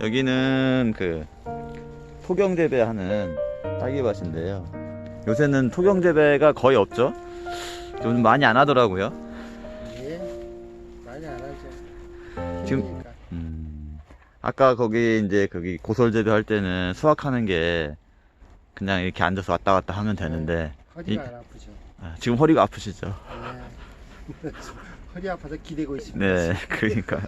여기는 그 토경 재배하는 딸기밭인데요. 요새는 토경 재배가 거의 없죠. 좀 많이 안 하더라고요. 예, 많이 안 하죠. 지금-. 음, 아까 거기 이제 거기 고설 재배할 때는 수확하는 게 그냥 이렇게 앉아서 왔다 갔다 하면 되는데 허리가 이- 안 아프죠. 아, 지금 허리가 아프시죠? 예. 허리 아파서 기대고 있습니다. 네, 그러니까요.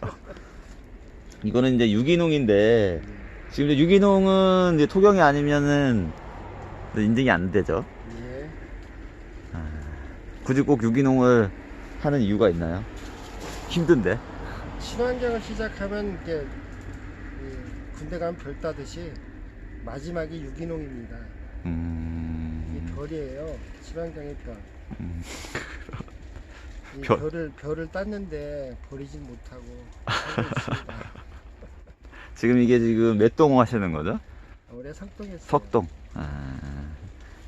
이거는 이제 유기농인데 지금 이제 유기농은 이제 토경이 아니면은 인증이 안 되죠. 예. 굳이 꼭 유기농을 하는 이유가 있나요? 힘든데. 친환경을 시작하면 이게 이 군대 가면 별 따듯이 마지막이 유기농입니다. 음, 이 별이에요. 친환경의 별. 음. 이 별. 별을 별을 땄는데 버리진 못하고 있습니다. 지금 이게 지금 몇 동 하시는 거죠? 올해 석동했어요. 석동. 아,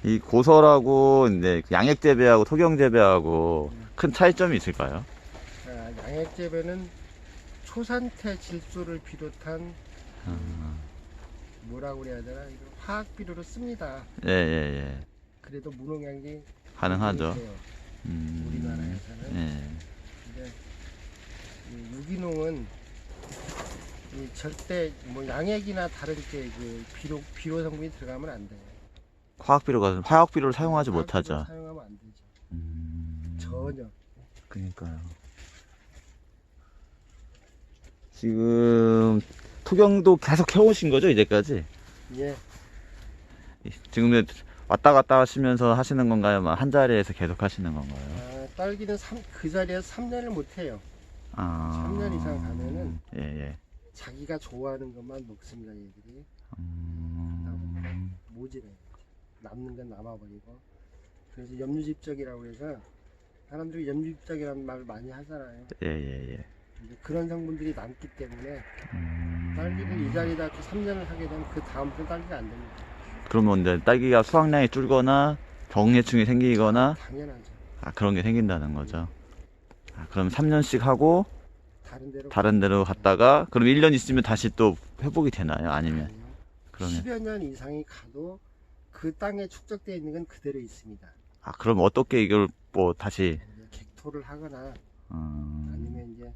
이 고설하고 이제 양액 재배하고 토경 재배하고 큰 차이점이 있을까요? 아, 양액 재배는 초산태 질소를 비롯한 아, 뭐라고 그래야 되나 이거 화학 비료로 씁니다. 예, 예, 예. 그래도 무농약이 가능하죠. 돼요. 음, 우리나라에서는. 예. 근데 이 유기농은 이 절대 뭐 양액이나 다른 게그 비료 비료 성분이 들어가면 안 돼요. 화학 비료가 화학 비료를 사용하지 화학 비료 못하죠. 사용하면 안 되죠. 음, 전혀. 그러니까요. 지금 토경도 계속 해오신 거죠 이제까지? 예. 지금 왔다 갔다 하시면서 하시는 건가요? 막한 자리에서 계속 하시는 건가요? 아, 딸기는 삼, 그 자리에서 3년을 못 해요. 아, 3년 이상 가면은 예, 예. 자기가 좋아하는 것만 먹습니다, 얘들이. 음, 모지네. 남는 건 남아버리고. 그래서 염류집적이라고 해서 사람들이 염류집적이라는 말을 많이 하잖아요. 예, 예, 예. 근데 그런 성분들이 남기 때문에 음, 딸기를 이 자리다 또 3년을 하게 되면 그 다음부터 딸기가 안 됩니다. 그러면 이제 딸기가 수확량이 줄거나 병해충이 생기거나 당연하죠. 아, 그런 게 생긴다는 거죠. 아, 그럼 3년씩 하고 다른 데로 다른 데로 갔다가 그럼 1년 있으면 다시 또 회복이 되나요? 아니면. 그러면 10여 년 이상이 가도 그 땅에 축적되어 있는 건 그대로 있습니다. 아 그럼 어떻게 이걸 뭐 다시 이제 객토를 하거나 음, 아니면 이제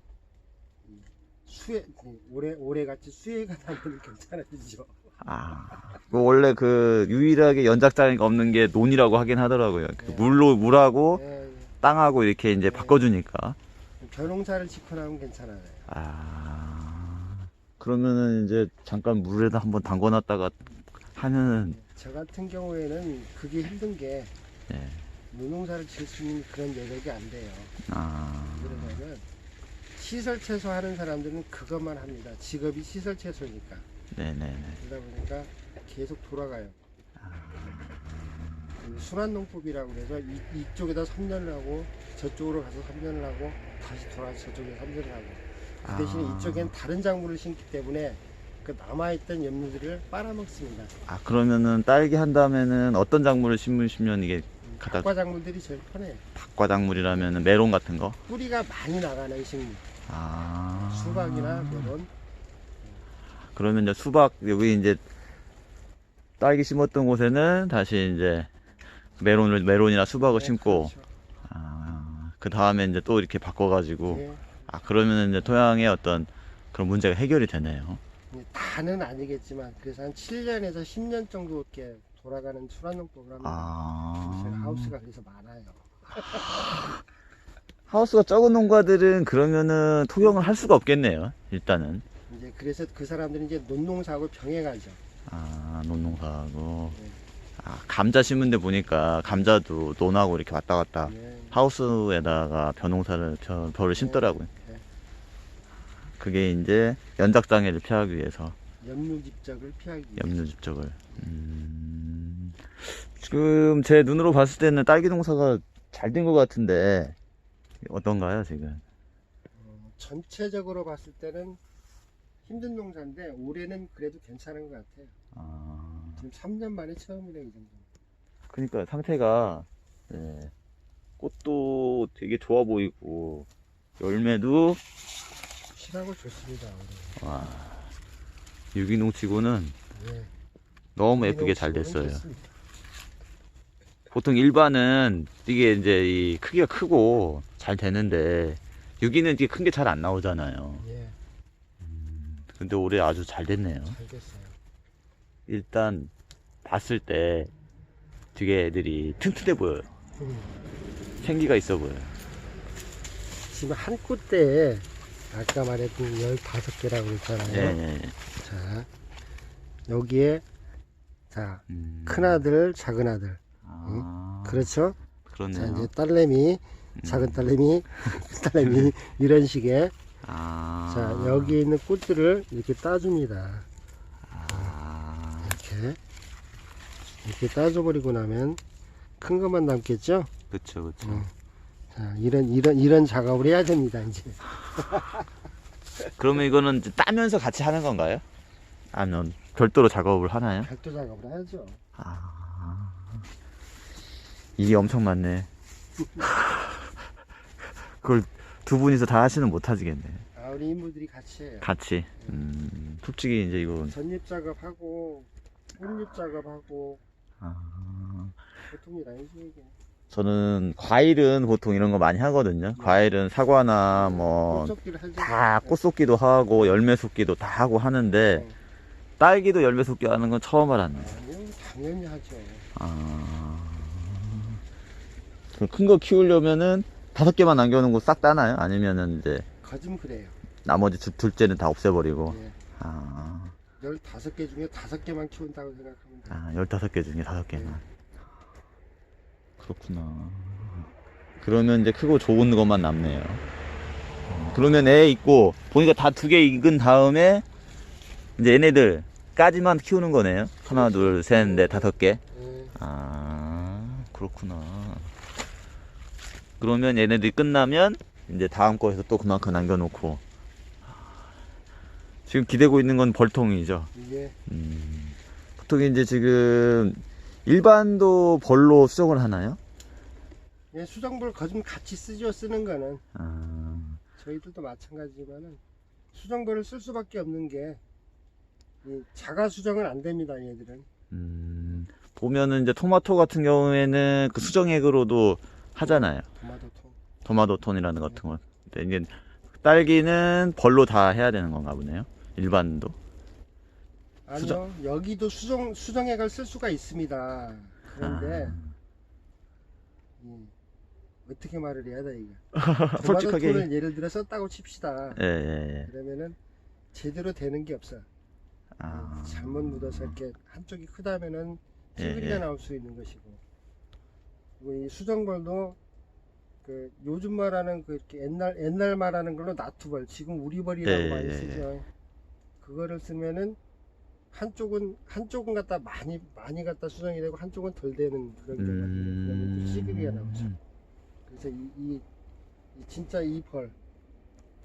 이 수해 올해 올해 같이 수해가 나면 괜찮아지죠. 아, 그 원래 그 유일하게 연작자가 없는 게 논이라고 하긴 하더라고요. 그 네. 물로 물하고 예, 예. 땅하고 이렇게 이제 바꿔주니까. 벼농사를 짓고 나면 괜찮아요. 아, 그러면은 이제 잠깐 물에다 한번 담궈놨다가 하면은 저 같은 경우에는 그게 힘든 게 예, 무농사를 지을 수 있는 그런 여력이 안 돼요. 아, 그러면은 시설 채소 하는 사람들은 그것만 합니다. 직업이 시설 채소니까. 네네네. 그러다 보니까 계속 돌아가요. 아. 그 순환농법이라고 그래서 이, 이쪽에다 3년을 하고 저쪽으로 가서 3년을 하고 다시 돌아서 저쪽에 3년을 하고 그 대신에 아. 이쪽엔 다른 작물을 심기 때문에 그 남아있던 염류들을 빨아먹습니다. 아 그러면은 딸기 한 다음에는 어떤 작물을 심으시면 이게 가장 닭과 작물들이 제일 편해요. 닭과 작물이라면은 메론 같은 거? 뿌리가 많이 나가는 식물. 아, 수박이나 메론. 그러면 이제 수박 여기 이제 딸기 심었던 곳에는 다시 이제 메론을 메론이나 수박을 네, 심고 그렇죠. 아, 그 다음에 이제 또 이렇게 바꿔가지고 예. 아 그러면 이제 토양의 어떤 그런 문제가 해결이 되네요. 예, 다는 아니겠지만 그래서 한 7년에서 10년 정도 이렇게 돌아가는 순환농법을 합니다. 아 제가 하우스가 그래서 많아요. 하우스가 적은 농가들은 그러면은 토경을 할 수가 없겠네요. 일단은 이제 그래서 그 사람들이 이제 논농사하고 병행하죠. 아 논농사하고 네. 아 감자 심은 데 보니까 감자도 논하고 이렇게 왔다 갔다 예. 하우스에다가 벼농사를 벼, 벼를 심더라고요. 네. 그게 이제 연작 장애를 피하기 위해서 염류 집적을 피하기 위해 염류 집적을. 음, 지금 제 눈으로 봤을 때는 딸기 농사가 잘 된 것 같은데 어떤가요 지금? 어, 전체적으로 봤을 때는 힘든 농사인데 올해는 그래도 괜찮은 것 같아요. 아, 지금 3년 만에 처음이래 이 정도. 그러니까 상태가 예, 꽃도 되게 좋아 보이고 열매도 실하고 좋습니다. 와, 유기농 치고는 예. 너무 예쁘게 잘 됐어요. 좋습니다. 보통 일반은 이게 이제 이 크기가 크고 잘 되는데 유기는 이게 큰 게 잘 안 나오잖아요. 예, 근데 올해 아주 잘 됐네요. 잘 됐어요. 일단 봤을 때 되게 애들이 튼튼해 보여요. 음. 생기가 있어 보여요. 지금 한 꽃대에 아까 말했던 15개라고 그랬잖아요. 예, 예, 예. 자, 여기에 자, 음. 큰 아들, 작은 아들. 아, 그렇죠? 자, 그렇네요. 이제 딸내미, 작은 딸내미, 큰 딸내미 이런 식의 아, 자, 여기 있는 꽃들을 이렇게 따줍니다. 아, 이렇게 이렇게 따줘버리고 나면 큰 것만 남겠죠? 그쵸, 그쵸. 음. 자, 이런 이런 이런 작업을 해야 됩니다. 이제 그러면 이거는 이제 따면서 같이 하는 건가요? 아니면 별도로 작업을 하나요? 별도 작업을 해야죠. 아, 이게 엄청 많네. 그걸 두 분이서 다 하시는 못 하시겠네. 아, 우리 인부들이 같이 해요. 같이. 음, 솔직히 이제 이건 전잎 작업하고 꽃잎 작업하고 아, 보통이라 이게 저는 과일은 보통 이런 거 많이 하거든요. 과일은 사과나 뭐. 다 꽃쏟기도 하고 열매 쏟기도 다 하고 하는데 딸기도 열매 쏟기 하는 건 처음 알았네. 아니요, 당연히 하죠. 아, 큰 거 키우려면은 다섯 개만 남겨놓은 거 싹 따나요? 아니면은 이제 거짓 그래요. 나머지 두, 둘째는 다 없애버리고. 예. 아, 15개 중에 5개만 키운다고 생각하면 돼요. 아, 15개 중에 다섯 개만. 그렇구나. 그러면 이제 크고 좋은 것만 남네요. 어, 그러면 애 있고, 보니까 다 두 개 익은 다음에, 이제 얘네들까지만 키우는 거네요. 하나, 둘, 셋, 넷, 다섯 개. 예. 아, 그렇구나. 그러면 얘네들이 끝나면, 이제 다음 거에서 또 그만큼 남겨놓고. 지금 기대고 있는 건 벌통이죠. 이게 음, 보통 이제 지금 일반도 벌로 수정을 하나요? 예, 수정볼 거짓 같이 쓰죠. 쓰는 거는 아, 저희들도 마찬가지지만은 수정볼을 쓸 수밖에 없는 게이 자가 수정은 안 됩니다. 얘들은 음, 보면은 이제 토마토 같은 경우에는 그 수정액으로도 하잖아요. 도마도 통. 토마토톤이라는 것 같은 건. 근데 이제 딸기는 벌로 다 해야 되는 건가 보네요. 일반도. 아니요, 수정. 여기도 수정 수정액을 쓸 수가 있습니다. 그런데 아, 이, 어떻게 말을 해야 돼 이거? 솔직하게. 토마토를 예를 들어 썼다고 칩시다. 예, 예, 예. 그러면은 제대로 되는 게 없어. 아, 잘못 묻어서 이렇게 한쪽이 크다면은 예, 찌그리가 예. 나올 수 있는 것이고 그리고 이 수정벌도 그 요즘 말하는 그 이렇게 옛날 옛날 말하는 걸로 나투벌 지금 우리벌이라고 예, 많이 예, 쓰죠 그거를 쓰면은 한쪽은 한쪽은 갖다 많이 많이 갖다 수정이 되고 한쪽은 덜 되는 그런 경우가 있어요 그러면 또 찌그리가 나오죠 음, 그래서 이, 이, 이 진짜 이벌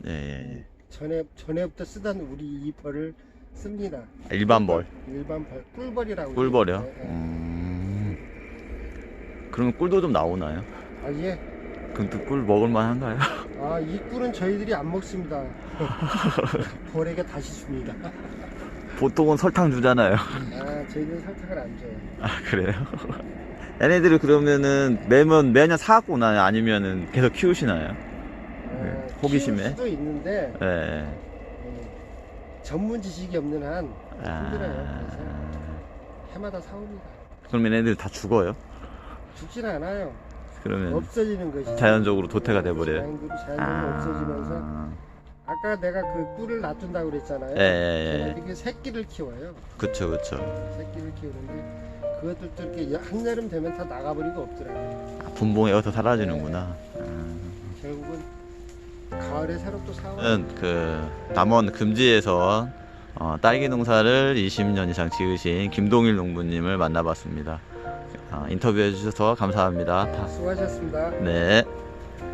예, 예, 예. 전에 전에부터 쓰던 우리 이 벌을 씁니다 일반 벌. 일반 벌 꿀벌이라고 꿀벌이요? 예, 예. 음. 그러면 꿀도 좀 나오나요? 아 예. 그럼 또 꿀 먹을만 한가요? 아, 이 꿀은 저희들이 안 먹습니다. 벌에게 다시 줍니다. 보통은 설탕 주잖아요. 아, 저희들은 설탕을 안 줘요. 아, 그래요? 얘네들을 그러면은 매년, 매년 사갖고 오나요? 아니면은 계속 키우시나요? 아, 네, 호기심에. 키울 수도 있는데 예. 예, 전문 지식이 없는 한 힘들어요. 그래서 아, 해마다 사옵니다. 그럼 얘네들 다 죽어요? 죽진 않아요. 그러면 없어지는 것이 네. 자연적으로 도태가 돼버려요? 자연적으로, 자연적으로 없어지면서 아, 아까 내가 그 꿀을 놔둔다고 그랬잖아요. 예, 예, 예. 걔네들이 새끼를 키워요. 그쵸, 그쵸. 새끼를 키우는데 그것들도 이렇게 한여름 되면 다 나가버리고 없더라고요. 아, 분봉에 어서 사라지는구나. 아. 결국은 가을에 새로 또 사와. 저는 그 남원 금지에서 어, 딸기 농사를 20년 이상 지으신 김동일 농부님을 만나봤습니다. 어, 인터뷰해 주셔서 감사합니다. 수고하셨습니다. 네.